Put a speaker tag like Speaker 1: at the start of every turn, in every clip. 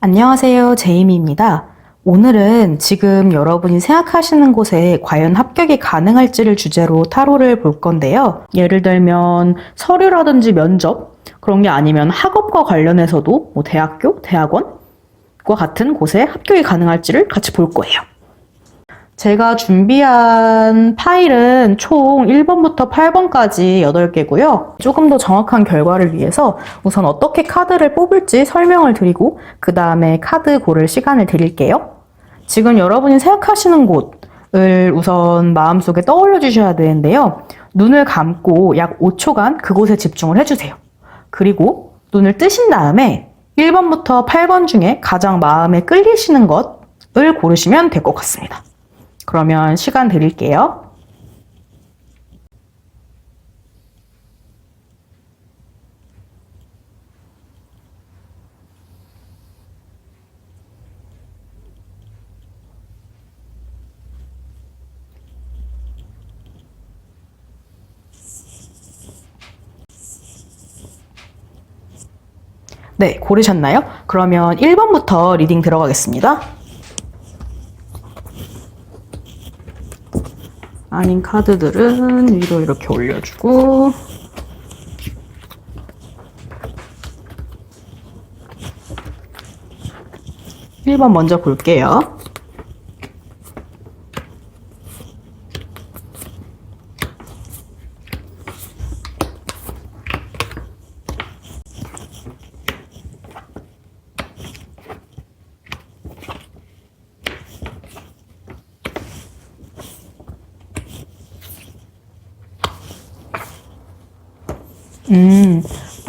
Speaker 1: 안녕하세요. 제이미입니다. 오늘은 지금 여러분이 생각하시는 곳에 과연 합격이 가능할지를 주제로 타로를 볼 건데요. 예를 들면 서류라든지 면접, 그런 게 아니면 학업과 관련해서도 뭐 대학교, 대학원과 같은 곳에 합격이 가능할지를 같이 볼 거예요. 제가 준비한 파일은 총 1번부터 8번까지 8개고요. 조금 더 정확한 결과를 위해서 우선 어떻게 카드를 뽑을지 설명을 드리고 그 다음에 카드 고를 시간을 드릴게요. 지금 여러분이 생각하시는 곳을 우선 마음속에 떠올려 주셔야 되는데요. 눈을 감고 약 5초간 그곳에 집중을 해주세요. 그리고 눈을 뜨신 다음에 1번부터 8번 중에 가장 마음에 끌리시는 것을 고르시면 될 것 같습니다. 그러면 시간 드릴게요. 네, 고르셨나요? 그러면 1번부터 리딩 들어가겠습니다. 아닌 카드들은 위로 이렇게 올려주고 일 번 먼저 볼게요. 음,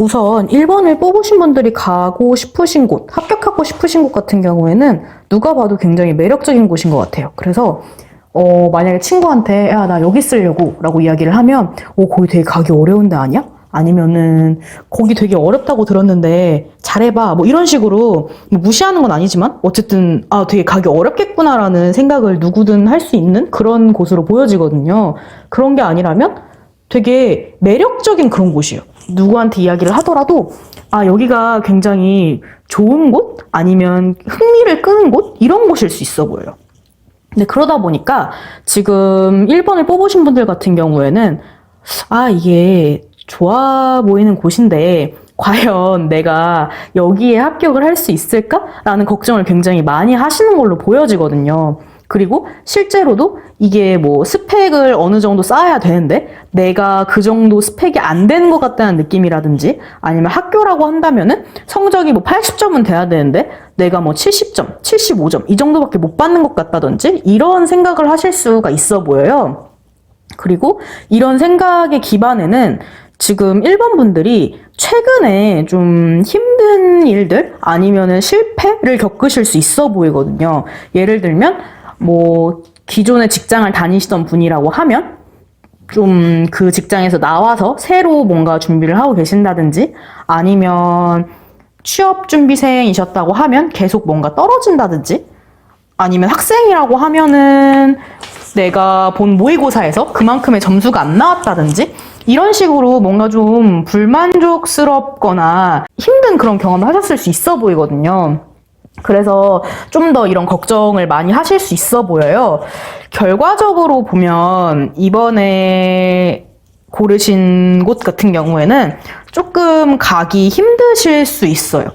Speaker 1: 우선 1번을 뽑으신 분들이 가고 싶으신 곳, 합격하고 싶으신 곳 같은 경우에는 누가 봐도 굉장히 매력적인 곳인 것 같아요. 그래서 어, 만약에 친구한테 야, 나 여기 쓰려고 라고 이야기를 하면 오, 거기 되게 가기 어려운 데 아니야? 아니면은 거기 되게 어렵다고 들었는데 잘해봐 뭐 이런 식으로 뭐 무시하는 건 아니지만 어쨌든 아 되게 가기 어렵겠구나라는 생각을 누구든 할 수 있는 그런 곳으로 보여지거든요. 그런 게 아니라면 되게 매력적인 그런 곳이에요. 누구한테 이야기를 하더라도 아 여기가 굉장히 좋은 곳 아니면 흥미를 끄는 곳 이런 곳일 수 있어 보여요. 근데 그러다 보니까 지금 1번을 뽑으신 분들 같은 경우에는 아 이게 좋아 보이는 곳인데 과연 내가 여기에 합격을 할 수 있을까 라는 걱정을 굉장히 많이 하시는 걸로 보여지거든요. 그리고 실제로도 이게 뭐 스펙을 어느 정도 쌓아야 되는데 내가 그 정도 스펙이 안 되는 것 같다는 느낌이라든지 아니면 학교라고 한다면은 성적이 뭐 80점은 돼야 되는데 내가 뭐 70점, 75점 이 정도밖에 못 받는 것 같다든지 이런 생각을 하실 수가 있어 보여요. 그리고 이런 생각의 기반에는 지금 1번 분들이 최근에 좀 힘든 일들 아니면은 실패를 겪으실 수 있어 보이거든요. 예를 들면 뭐 기존의 직장을 다니시던 분이라고 하면 좀 그 직장에서 나와서 새로 뭔가 준비를 하고 계신다든지 아니면 취업 준비생이셨다고 하면 계속 뭔가 떨어진다든지 아니면 학생이라고 하면은 내가 본 모의고사에서 그만큼의 점수가 안 나왔다든지 이런 식으로 뭔가 좀 불만족스럽거나 힘든 그런 경험을 하셨을 수 있어 보이거든요. 그래서 좀 더 이런 걱정을 많이 하실 수 있어 보여요. 결과적으로 보면 이번에 고르신 곳 같은 경우에는 조금 가기 힘드실 수 있어요.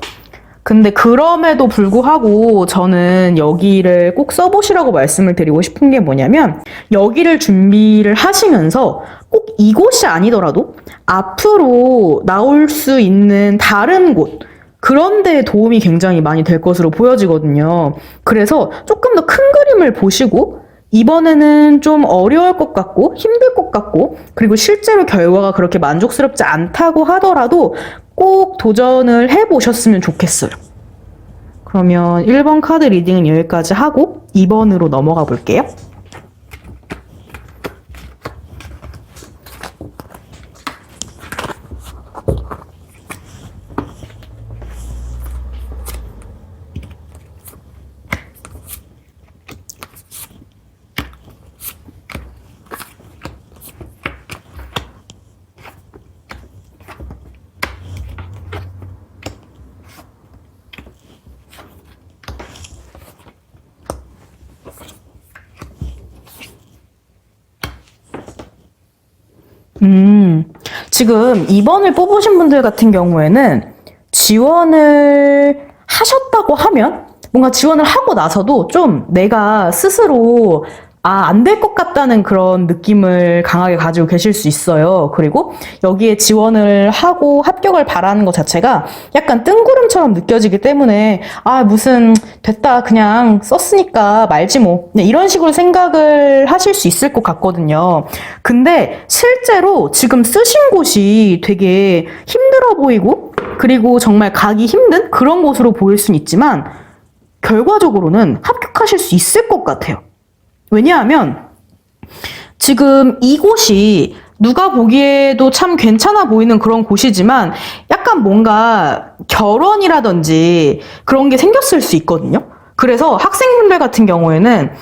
Speaker 1: 근데 그럼에도 불구하고 저는 여기를 꼭 써보시라고 말씀을 드리고 싶은 게 뭐냐면 여기를 준비를 하시면서 꼭 이곳이 아니더라도 앞으로 나올 수 있는 다른 곳 그런 데에 도움이 굉장히 많이 될 것으로 보여지거든요. 그래서 조금 더 큰 그림을 보시고 이번에는 좀 어려울 것 같고 힘들 것 같고 그리고 실제로 결과가 그렇게 만족스럽지 않다고 하더라도 꼭 도전을 해보셨으면 좋겠어요. 그러면 1번 카드 리딩은 여기까지 하고 2번으로 넘어가 볼게요. 지금 2번을 뽑으신 분들 같은 경우에는 지원을 하셨다고 하면 뭔가 지원을 하고 나서도 좀 내가 스스로 아, 안 될 것 같다는 그런 느낌을 강하게 가지고 계실 수 있어요. 그리고 여기에 지원을 하고 합격을 바라는 것 자체가 약간 뜬구름처럼 느껴지기 때문에 아, 무슨 됐다. 그냥 썼으니까 말지 뭐. 네, 이런 식으로 생각을 하실 수 있을 것 같거든요. 근데 실제로 지금 쓰신 곳이 되게 힘들어 보이고 그리고 정말 가기 힘든 그런 곳으로 보일 수는 있지만 결과적으로는 합격하실 수 있을 것 같아요. 왜냐하면 지금 이곳이 누가 보기에도 참 괜찮아 보이는 그런 곳이지만 약간 뭔가 결혼이라든지 그런 게 생겼을 수 있거든요. 그래서 학생분들 같은 경우에는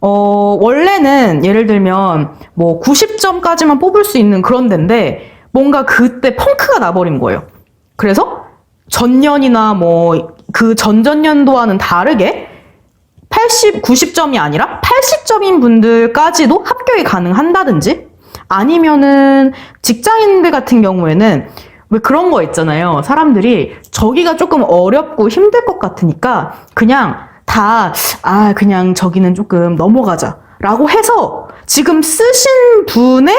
Speaker 1: 어, 원래는 예를 들면 뭐 90점까지만 뽑을 수 있는 그런 데인데 뭔가 그때 펑크가 나버린 거예요. 그래서 전년이나 뭐 그 전전년도와는 다르게 80, 90점이 아니라 80점인 분들까지도 합격이 가능한다든지 아니면은 직장인들 같은 경우에는 왜 그런 거 있잖아요. 사람들이 저기가 조금 어렵고 힘들 것 같으니까 그냥 다, 아, 그냥 저기는 조금 넘어가자. 라고 해서 지금 쓰신 분의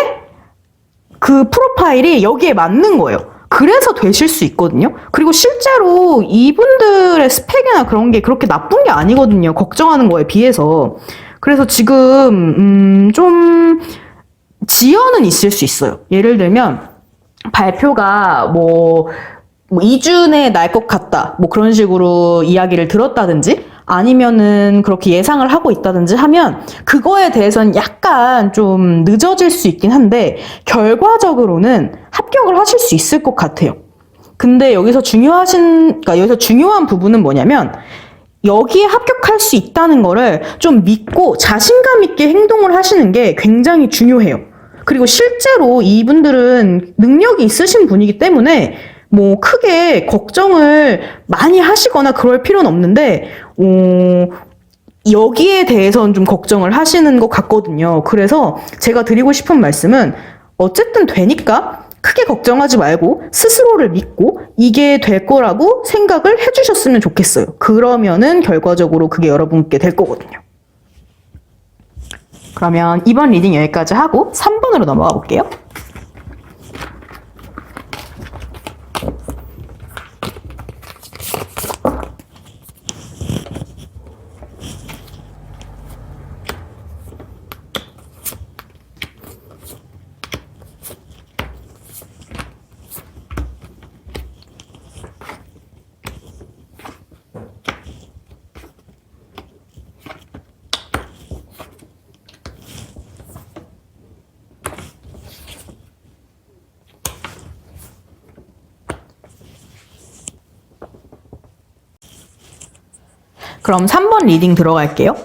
Speaker 1: 그 프로파일이 여기에 맞는 거예요. 그래서 되실 수 있거든요. 그리고 실제로 이분들의 스펙이나 그런 게 그렇게 나쁜 게 아니거든요. 걱정하는 거에 비해서. 그래서 지금, 음, 좀, 지연은 있을 수 있어요. 예를 들면, 발표가 뭐, 뭐 2주 내에 날 것 같다. 뭐 그런 식으로 이야기를 들었다든지 아니면은 그렇게 예상을 하고 있다든지 하면 그거에 대해서는 약간 좀 늦어질 수 있긴 한데 결과적으로는 합격을 하실 수 있을 것 같아요. 근데 여기서 중요하신, 그러니까 여기서 중요한 부분은 뭐냐면 여기에 합격할 수 있다는 거를 좀 믿고 자신감 있게 행동을 하시는 게 굉장히 중요해요. 그리고 실제로 이분들은 능력이 있으신 분이기 때문에 뭐 크게 걱정을 많이 하시거나 그럴 필요는 없는데, 어, 여기에 대해서는 좀 걱정을 하시는 것 같거든요. 그래서 제가 드리고 싶은 말씀은 어쨌든 되니까 크게 걱정하지 말고 스스로를 믿고 이게 될 거라고 생각을 해주셨으면 좋겠어요. 그러면은 결과적으로 그게 여러분께 될 거거든요. 그러면 이번 리딩 여기까지 하고 3번으로 넘어가 볼게요. 그럼 3번 리딩 들어갈게요.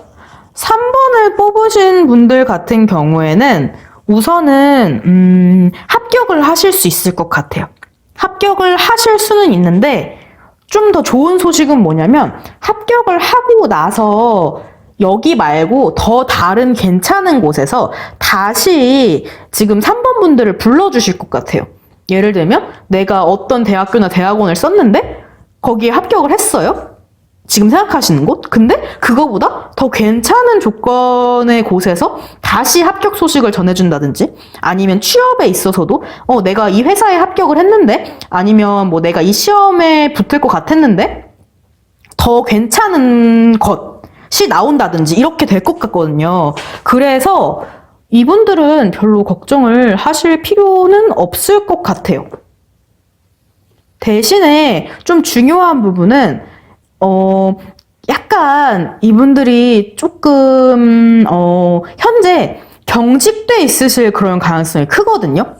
Speaker 1: 3번을 뽑으신 분들 같은 경우에는 우선은 음, 합격을 하실 수 있을 것 같아요. 합격을 하실 수는 있는데 좀 더 좋은 소식은 뭐냐면 합격을 하고 나서 여기 말고 더 다른 괜찮은 곳에서 다시 지금 3번 분들을 불러주실 것 같아요. 예를 들면 내가 어떤 대학교나 대학원을 썼는데 거기에 합격을 했어요. 지금 생각하시는 곳? 근데 그거보다 더 괜찮은 조건의 곳에서 다시 합격 소식을 전해준다든지 아니면 취업에 있어서도 어, 내가 이 회사에 합격을 했는데 아니면 뭐 내가 이 시험에 붙을 것 같았는데 더 괜찮은 것이 나온다든지 이렇게 될 것 같거든요. 그래서 이분들은 별로 걱정을 하실 필요는 없을 것 같아요. 대신에 좀 중요한 부분은 어, 약간 이분들이 조금, 어, 현재 경직돼 있으실 그런 가능성이 크거든요.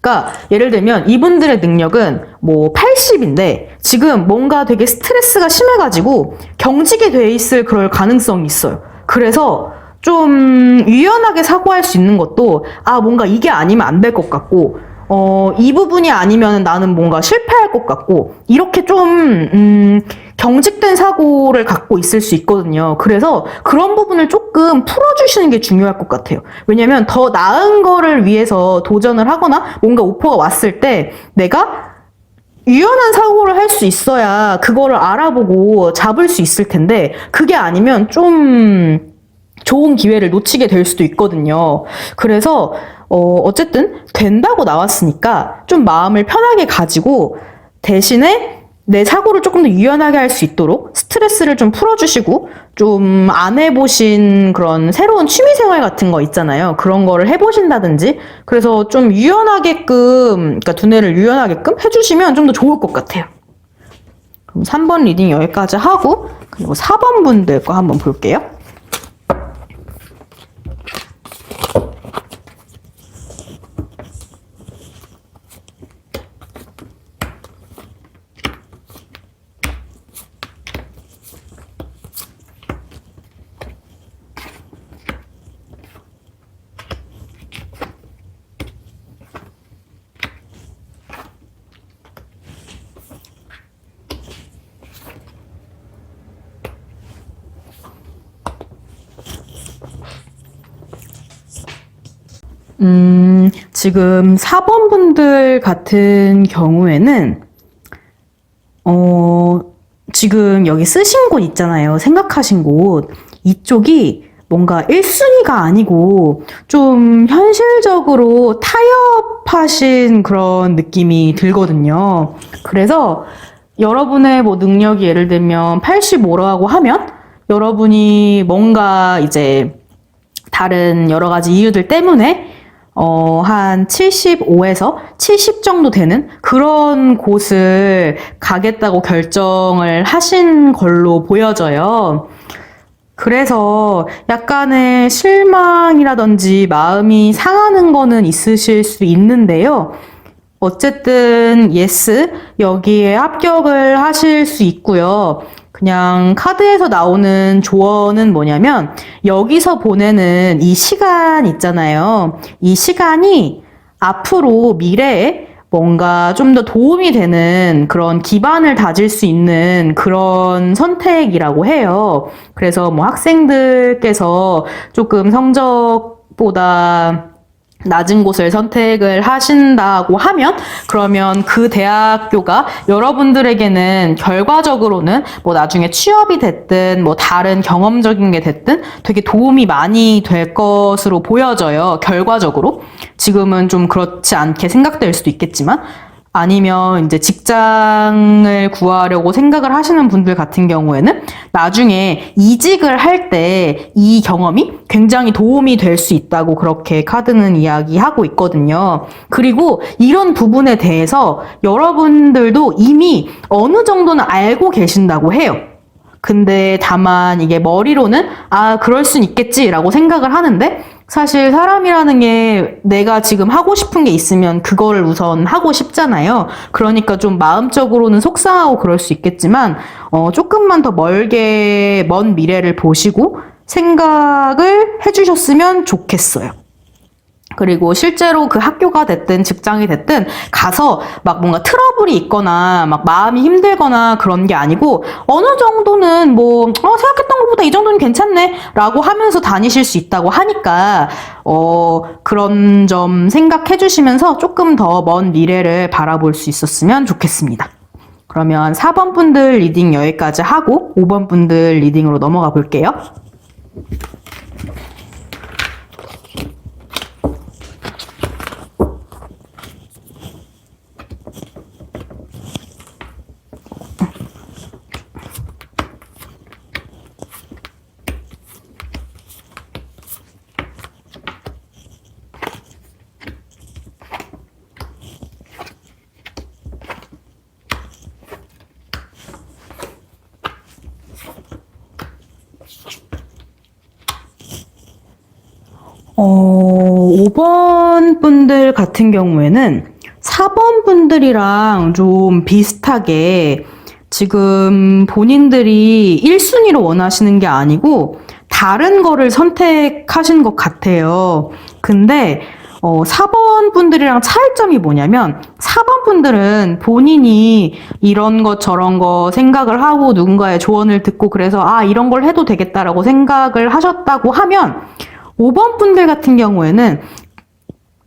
Speaker 1: 그러니까 예를 들면 이분들의 능력은 뭐 80인데 지금 뭔가 되게 스트레스가 심해가지고 경직이 돼 있을 그럴 가능성이 있어요. 그래서 좀 유연하게 사고할 수 있는 것도 아 뭔가 이게 아니면 안 될 것 같고 어 이 부분이 아니면 나는 뭔가 실패할 것 같고 이렇게 좀 음, 경직된 사고를 갖고 있을 수 있거든요. 그래서 그런 부분을 조금 풀어주시는 게 중요할 것 같아요. 왜냐면 더 나은 거를 위해서 도전을 하거나 뭔가 오퍼가 왔을 때 내가 유연한 사고를 할 수 있어야 그거를 알아보고 잡을 수 있을 텐데 그게 아니면 좀 좋은 기회를 놓치게 될 수도 있거든요. 그래서 어, 어쨌든 된다고 나왔으니까 좀 마음을 편하게 가지고 대신에 내 사고를 조금 더 유연하게 할 수 있도록 스트레스를 좀 풀어주시고 좀 안 해보신 그런 새로운 취미생활 같은 거 있잖아요. 그런 거를 해보신다든지 그래서 좀 유연하게끔 그러니까 두뇌를 유연하게끔 해주시면 좀 더 좋을 것 같아요. 그럼 3번 리딩 여기까지 하고 그리고 4번 분들 거 한번 볼게요. 음, 지금 4번 분들 같은 경우에는, 어, 지금 여기 쓰신 곳 있잖아요. 생각하신 곳. 이쪽이 뭔가 1순위가 아니고 좀 현실적으로 타협하신 그런 느낌이 들거든요. 그래서 여러분의 뭐 능력이 예를 들면 85라고 하면 여러분이 뭔가 이제 다른 여러 가지 이유들 때문에 어, 한 75에서 70 정도 되는 그런 곳을 가겠다고 결정을 하신 걸로 보여져요. 그래서 약간의 실망이라든지 마음이 상하는 거는 있으실 수 있는데요. 어쨌든 예스 여기에 합격을 하실 수 있고요. 그냥 카드에서 나오는 조언은 뭐냐면 여기서 보내는 이 시간 있잖아요. 이 시간이 앞으로 미래에 뭔가 좀 더 도움이 되는 그런 기반을 다질 수 있는 그런 선택이라고 해요. 그래서 뭐 학생들께서 조금 성적보다 낮은 곳을 선택을 하신다고 하면 그러면 그 대학교가 여러분들에게는 결과적으로는 뭐 나중에 취업이 됐든 뭐 다른 경험적인 게 됐든 되게 도움이 많이 될 것으로 보여져요. 결과적으로. 지금은 좀 그렇지 않게 생각될 수도 있겠지만 아니면 이제 직장을 구하려고 생각을 하시는 분들 같은 경우에는 나중에 이직을 할 때 이 경험이 굉장히 도움이 될 수 있다고 그렇게 카드는 이야기하고 있거든요. 그리고 이런 부분에 대해서 여러분들도 이미 어느 정도는 알고 계신다고 해요. 근데 다만 이게 머리로는 아, 그럴 순 있겠지라고 생각을 하는데 사실 사람이라는 게 내가 지금 하고 싶은 게 있으면 그거를 우선 하고 싶잖아요. 그러니까 좀 마음적으로는 속상하고 그럴 수 있겠지만, 어, 조금만 더 멀게, 먼 미래를 보시고 생각을 해주셨으면 좋겠어요. 그리고 실제로 그 학교가 됐든 직장이 됐든 가서 막 뭔가 트러블이 있거나 막 마음이 힘들거나 그런 게 아니고 어느 정도는 뭐 어, 생각했던 것보다 이 정도는 괜찮네 라고 하면서 다니실 수 있다고 하니까 어, 그런 점 생각해 주시면서 조금 더 먼 미래를 바라볼 수 있었으면 좋겠습니다. 그러면 4번 분들 리딩 여기까지 하고 5번 분들 리딩으로 넘어가 볼게요. 어, 5번 분들 같은 경우에는 4번 분들이랑 좀 비슷하게 지금 본인들이 1순위로 원하시는 게 아니고 다른 거를 선택하신 것 같아요. 근데 어, 4번 분들이랑 차이점이 뭐냐면 4번 분들은 본인이 이런 것 저런 거 생각을 하고 누군가의 조언을 듣고 그래서 아 이런 걸 해도 되겠다라고 생각을 하셨다고 하면 5번 분들 같은 경우에는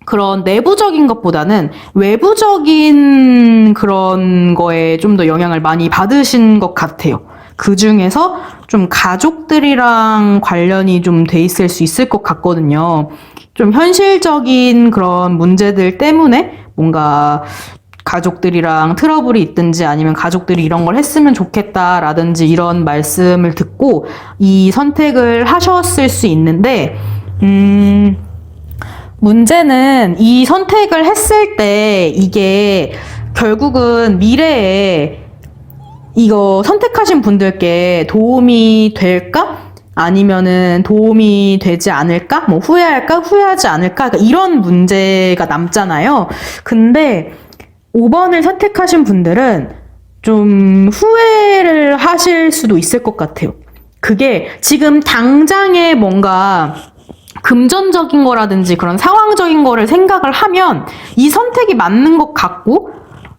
Speaker 1: 그런 내부적인 것보다는 외부적인 그런 거에 좀 더 영향을 많이 받으신 것 같아요. 그 중에서 좀 가족들이랑 관련이 좀 돼 있을 수 있을 것 같거든요. 좀 현실적인 그런 문제들 때문에 뭔가 가족들이랑 트러블이 있든지 아니면 가족들이 이런 걸 했으면 좋겠다라든지 이런 말씀을 듣고 이 선택을 하셨을 수 있는데, 음, 문제는 이 선택을 했을 때 이게 결국은 미래에 이거 선택하신 분들께 도움이 될까? 아니면은 도움이 되지 않을까? 뭐 후회할까? 후회하지 않을까? 그러니까 이런 문제가 남잖아요. 근데 5번을 선택하신 분들은 좀 후회를 하실 수도 있을 것 같아요. 그게 지금 당장에 뭔가 금전적인 거라든지 그런 상황적인 거를 생각을 하면 이 선택이 맞는 것 같고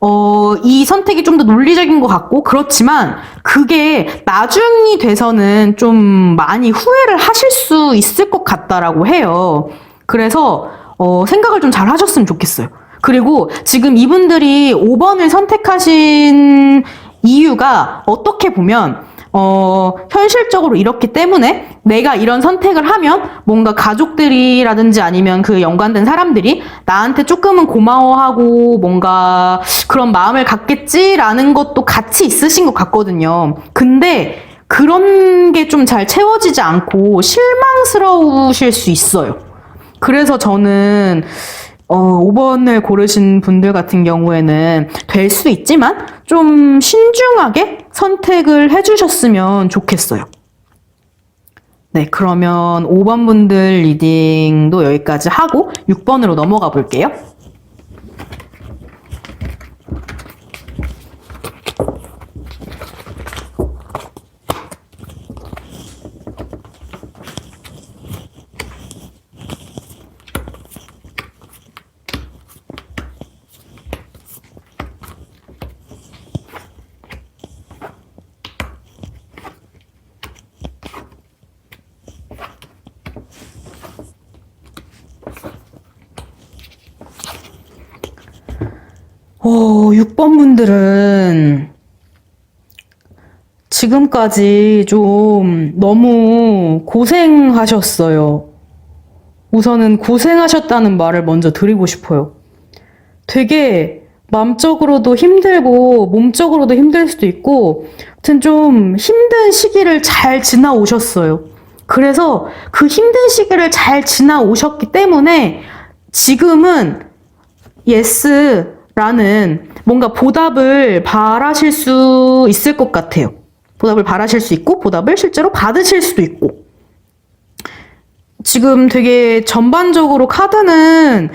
Speaker 1: 어, 이 선택이 좀 더 논리적인 것 같고, 그렇지만, 그게 나중이 돼서는 좀 많이 후회를 하실 수 있을 것 같다라고 해요. 그래서, 어, 생각을 좀 잘 하셨으면 좋겠어요. 그리고 지금 이분들이 5번을 선택하신 이유가 어떻게 보면, 어, 현실적으로 이렇기 때문에 내가 이런 선택을 하면 뭔가 가족들이라든지 아니면 그 연관된 사람들이 나한테 조금은 고마워하고 뭔가 그런 마음을 갖겠지라는 것도 같이 있으신 것 같거든요. 근데 그런 게 좀 잘 채워지지 않고 실망스러우실 수 있어요. 그래서 저는 어, 5번을 고르신 분들 같은 경우에는 될 수 있지만 좀 신중하게 선택을 해주셨으면 좋겠어요. 네, 그러면 5번 분들 리딩도 여기까지 하고 6번으로 넘어가 볼게요. 어, 6번 분들은 지금까지 좀 너무 고생하셨어요. 우선은 고생하셨다는 말을 먼저 드리고 싶어요. 되게 마음적으로도 힘들고 몸적으로도 힘들 수도 있고 하여튼 좀 힘든 시기를 잘 지나오셨어요. 그래서 그 힘든 시기를 잘 지나오셨기 때문에 지금은 예스 라는 뭔가 보답을 바라실 수 있을 것 같아요. 보답을 바라실 수 있고, 보답을 실제로 받으실 수도 있고. 지금 되게 전반적으로 카드는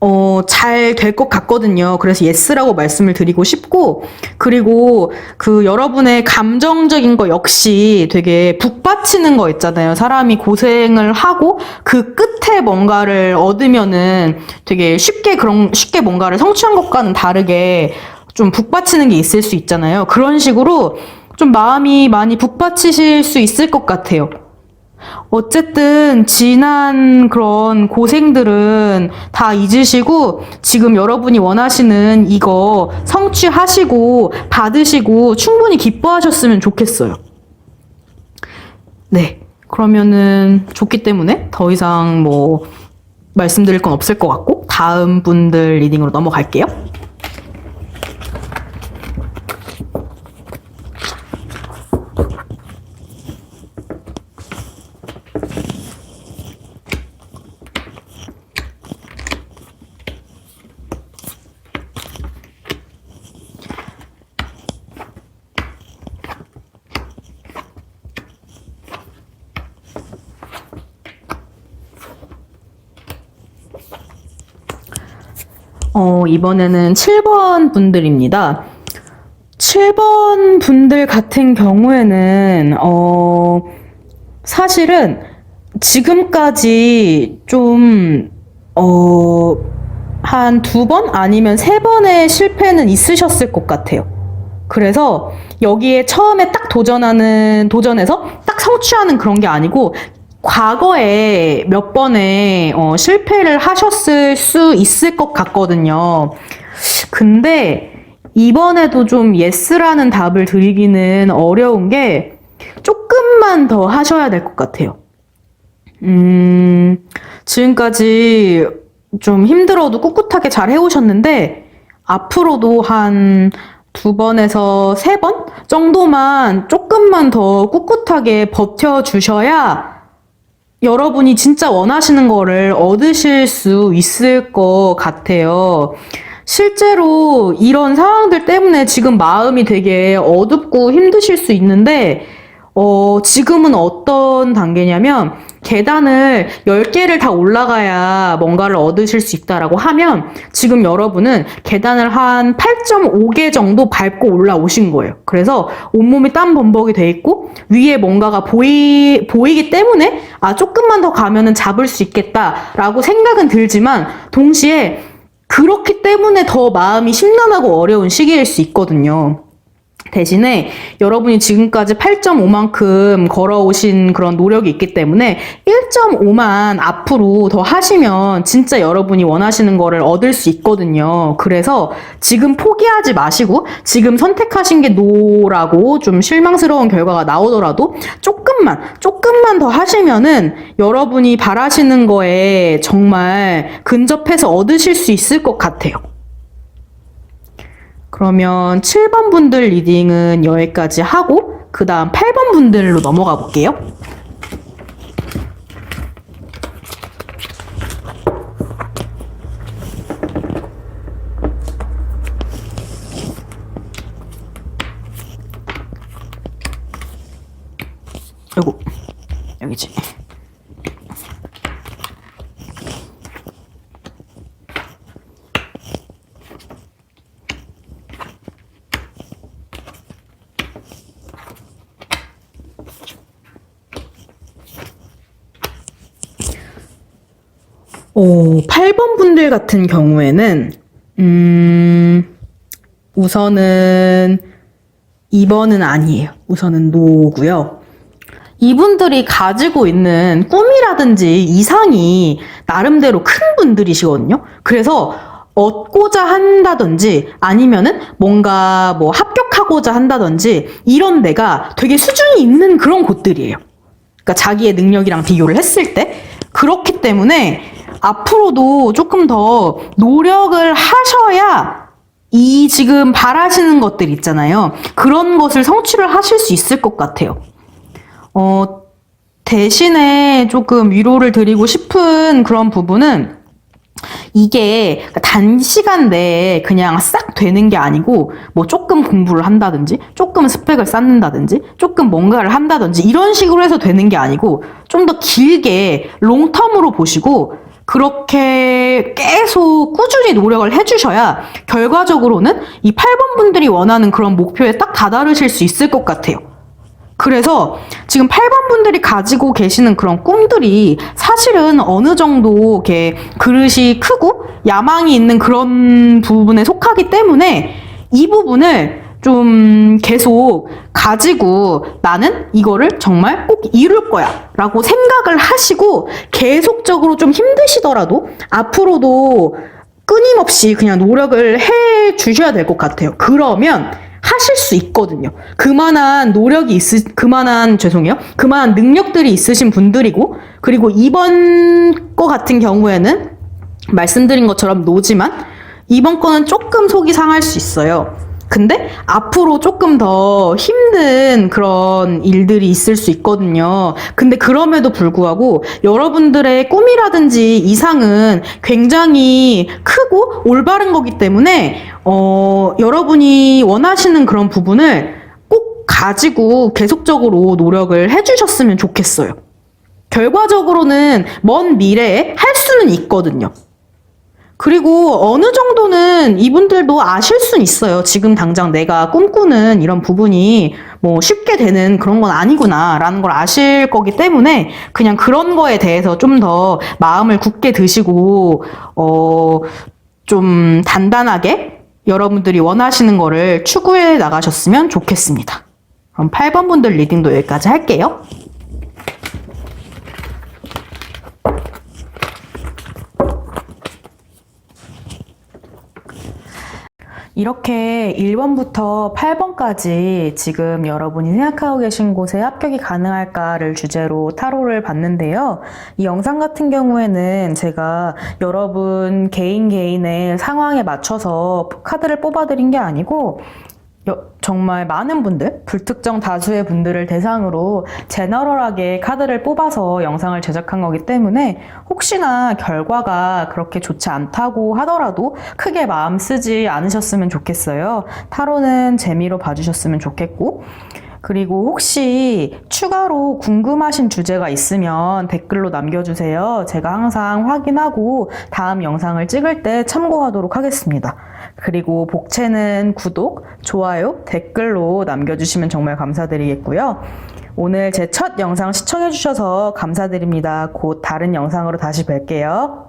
Speaker 1: 어, 잘 될 것 같거든요. 그래서 예스라고 말씀을 드리고 싶고, 그리고 그 여러분의 감정적인 거 역시 되게 북받치는 거 있잖아요. 사람이 고생을 하고 그 끝에 뭔가를 얻으면은 되게 쉽게 그런, 쉽게 뭔가를 성취한 것과는 다르게 좀 북받치는 게 있을 수 있잖아요. 그런 식으로 좀 마음이 많이 북받치실 수 있을 것 같아요. 어쨌든 지난 그런 고생들은 다 잊으시고 지금 여러분이 원하시는 이거 성취하시고 받으시고 충분히 기뻐하셨으면 좋겠어요. 네. 그러면은 좋기 때문에 더 이상 뭐 말씀드릴 건 없을 것 같고 다음 분들 리딩으로 넘어갈게요. 어, 이번에는 7번 분들입니다. 7번 분들 같은 경우에는, 어, 사실은 지금까지 좀, 어, 한 두 번 아니면 세 번의 실패는 있으셨을 것 같아요. 그래서 여기에 처음에 딱 도전하는, 도전해서 딱 성취하는 그런 게 아니고, 과거에 몇 번의 어, 실패를 하셨을 수 있을 것 같거든요. 근데 이번에도 좀 예스라는 답을 드리기는 어려운 게 조금만 더 하셔야 될 것 같아요. 음, 지금까지 좀 힘들어도 꿋꿋하게 잘 해오셨는데, 앞으로도 한 두 번에서 세 번 정도만 조금만 더 꿋꿋하게 버텨주셔야 여러분이 진짜 원하시는 거를 얻으실 수 있을 것 같아요. 실제로 이런 상황들 때문에 지금 마음이 되게 어둡고 힘드실 수 있는데, 어, 지금은 어떤 단계냐면, 계단을 10개를 다 올라가야 뭔가를 얻으실 수 있다라고 하면, 지금 여러분은 계단을 한 8.5개 정도 밟고 올라오신 거예요. 그래서 온몸이 땀 범벅이 돼 있고, 위에 뭔가가 보이, 보이기 때문에, 아, 조금만 더 가면은 잡을 수 있겠다라고 생각은 들지만, 동시에 그렇기 때문에 더 마음이 심란하고 어려운 시기일 수 있거든요. 대신에 여러분이 지금까지 8.5만큼 걸어오신 그런 노력이 있기 때문에 1.5만 앞으로 더 하시면 진짜 여러분이 원하시는 거를 얻을 수 있거든요. 그래서 지금 포기하지 마시고 지금 선택하신 게 노라고 좀 실망스러운 결과가 나오더라도 조금만, 조금만 더 하시면은 여러분이 바라시는 거에 정말 근접해서 얻으실 수 있을 것 같아요. 그러면 7번 분들 리딩은 여기까지 하고 그 다음 8번 분들로 넘어가 볼게요. 여기 여기지. 오, 8번 분들 같은 경우에는, 음, 우선은 2번은 아니에요. 우선은 노고요. 이분들이 가지고 있는 꿈이라든지 이상이 나름대로 큰 분들이시거든요. 그래서 얻고자 한다든지 아니면은 뭔가 뭐 합격하고자 한다든지 이런 데가 되게 수준이 있는 그런 곳들이에요. 그러니까 자기의 능력이랑 비교를 했을 때 그렇기 때문에 앞으로도 조금 더 노력을 하셔야 이 지금 바라시는 것들 있잖아요. 그런 것을 성취를 하실 수 있을 것 같아요. 어, 대신에 조금 위로를 드리고 싶은 그런 부분은 이게 단시간 내에 그냥 싹 되는 게 아니고 뭐 조금 공부를 한다든지 조금 스펙을 쌓는다든지 조금 뭔가를 한다든지 이런 식으로 해서 되는 게 아니고 좀 더 길게 롱텀으로 보시고 그렇게 계속 꾸준히 노력을 해주셔야 결과적으로는 이 8번 분들이 원하는 그런 목표에 딱 다다르실 수 있을 것 같아요. 그래서 지금 8번 분들이 가지고 계시는 그런 꿈들이 사실은 어느 정도 이렇게 그릇이 크고 야망이 있는 그런 부분에 속하기 때문에 이 부분을 좀 계속 가지고 나는 이거를 정말 꼭 이룰 거야 라고 생각을 하시고 계속적으로 좀 힘드시더라도 앞으로도 끊임없이 그냥 노력을 해 주셔야 될 것 같아요. 그러면 하실 수 있거든요. 그만한 노력이 있으, 그만한, 죄송해요. 그만한 능력들이 있으신 분들이고, 그리고 이번 거 같은 경우에는 말씀드린 것처럼 노지만, 이번 거는 조금 속이 상할 수 있어요. 근데 앞으로 조금 더 힘든 그런 일들이 있을 수 있거든요. 근데 그럼에도 불구하고 여러분들의 꿈이라든지 이상은 굉장히 크고 올바른 거기 때문에 어, 여러분이 원하시는 그런 부분을 꼭 가지고 계속적으로 노력을 해주셨으면 좋겠어요. 결과적으로는 먼 미래에 할 수는 있거든요. 그리고 어느 정도는 이분들도 아실 순 있어요. 지금 당장 내가 꿈꾸는 이런 부분이 뭐 쉽게 되는 그런 건 아니구나라는 걸 아실 거기 때문에 그냥 그런 거에 대해서 좀 더 마음을 굳게 드시고, 어, 좀 단단하게 여러분들이 원하시는 거를 추구해 나가셨으면 좋겠습니다. 그럼 8번 분들 리딩도 여기까지 할게요. 이렇게 1번부터 8번까지 지금 여러분이 생각하고 계신 곳에 합격이 가능할까를 주제로 타로를 봤는데요. 이 영상 같은 경우에는 제가 여러분 개인 개인의 상황에 맞춰서 카드를 뽑아드린 게 아니고 여- 정말 많은 분들, 불특정 다수의 분들을 대상으로 제너럴하게 카드를 뽑아서 영상을 제작한 거기 때문에 혹시나 결과가 그렇게 좋지 않다고 하더라도 크게 마음 쓰지 않으셨으면 좋겠어요. 타로는 재미로 봐주셨으면 좋겠고, 그리고 혹시 추가로 궁금하신 주제가 있으면 댓글로 남겨주세요. 제가 항상 확인하고 다음 영상을 찍을 때 참고하도록 하겠습니다. 그리고 복채는 구독, 좋아요, 댓글로 남겨주시면 정말 감사드리겠고요. 오늘 제 첫 영상 시청해주셔서 감사드립니다. 곧 다른 영상으로 다시 뵐게요.